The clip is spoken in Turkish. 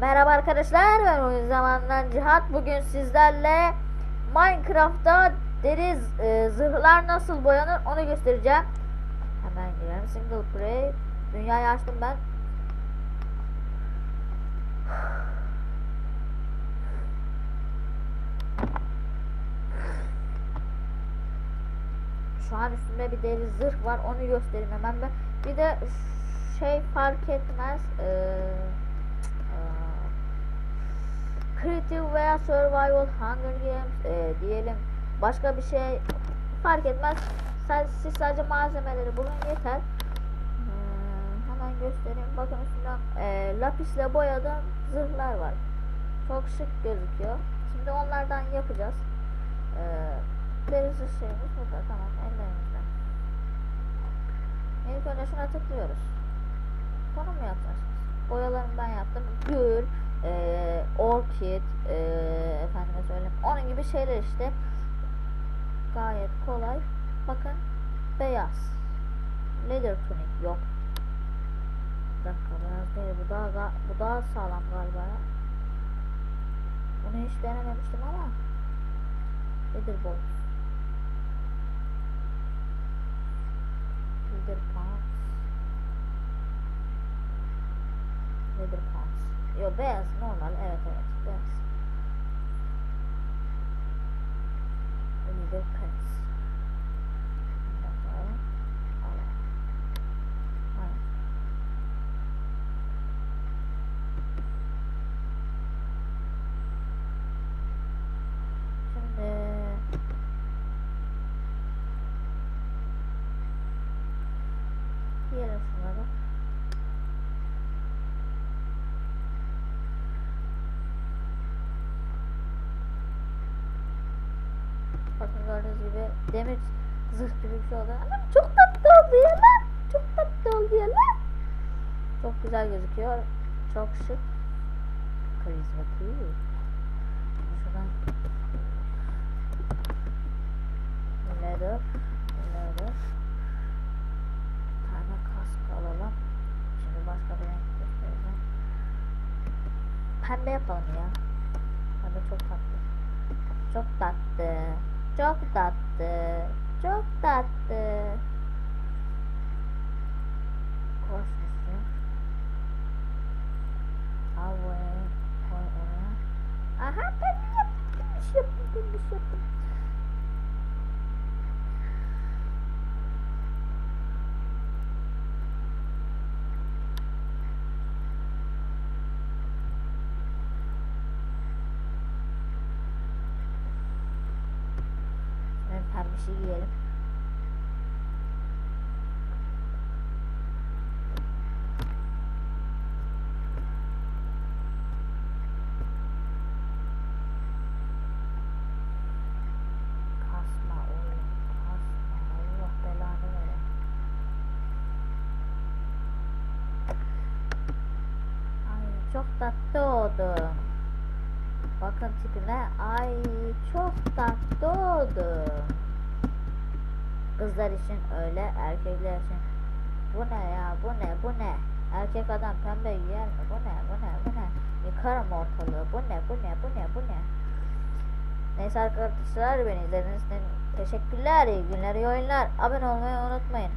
Merhaba arkadaşlar ben oyun zamandan Cihat. Bugün sizlerle Minecraft'ta deri e, zırhlar nasıl boyanır onu göstereceğim. Hemen girelim. Single play. Dünyayı açtım ben. Şu an üstümde bir deri zırh var onu göstereyim hemen ben. Bir de şey fark etmez eee Creative veya Survival Hunger Games e, diyelim başka bir şey fark etmez. Sadece, siz sadece malzemeleri bulun yeter. Hmm, hemen göstereyim. Bakın üstünden e, lapisle boyadığım zırhlar var. Çok şık gözüküyor. Şimdi onlardan yapacağız. E, deri zırh şeyimiz burada. Tamam ellerimizde. İlk önce şuna tıklıyoruz. Bunu mu yapacağız? Boyalarımı ben yaptım. Gül, e, orkid, e, efendime söyleyeyim. Onun gibi şeyler işte. Gayet kolay. Bakın beyaz. Leather tunic yok. Bir dakika beyaz değil. Bu daha, bu daha sağlam galiba ya. Bunu hiç denememiştim ama. Leather boots. Leather pants. Leather pants. Yo beyaz normal evet evet beyaz. Leather pants. Bir dakika. Al. Aynen. Şimdi diyelim şunları. Bakın gördüğünüz gibi demir zırh gibi bir şey oldu. Anam çok tatlı oldu ya lan. Çok tatlı oldu ya lan. Çok güzel gözüküyor. Çok şık. Karizma cool. Şuradan leather Bir tane kask alalım. Şimdi başka bir renk göstereceğim. Pembe yapalım ya. Pembe çok tatlı. Çok tatlı. Çok tatlı. Çok tatlı. Koş üstüne. Al buraya. Koy. Aha ben yaptım. Bir şey yaptım. Bir şey yaptım. Giyelim. Allah belanı vere. Ay çok tatlı oldu. Bakın tipime. Ay çok tatlı oldu. Kızlar için öyle, erkekler için. Bu ne ya? Bu ne? Bu ne? Erkek adam pembe giyer mi? Bu ne? Bu ne? Bu ne? Yıkarım ortalığı. Bu ne? Bu ne? Bu ne? Bu ne? Neyse arkadaşlar beni izlediğiniz için teşekkürler. İyi günler, iyi oyunlar. Abone olmayı unutmayın.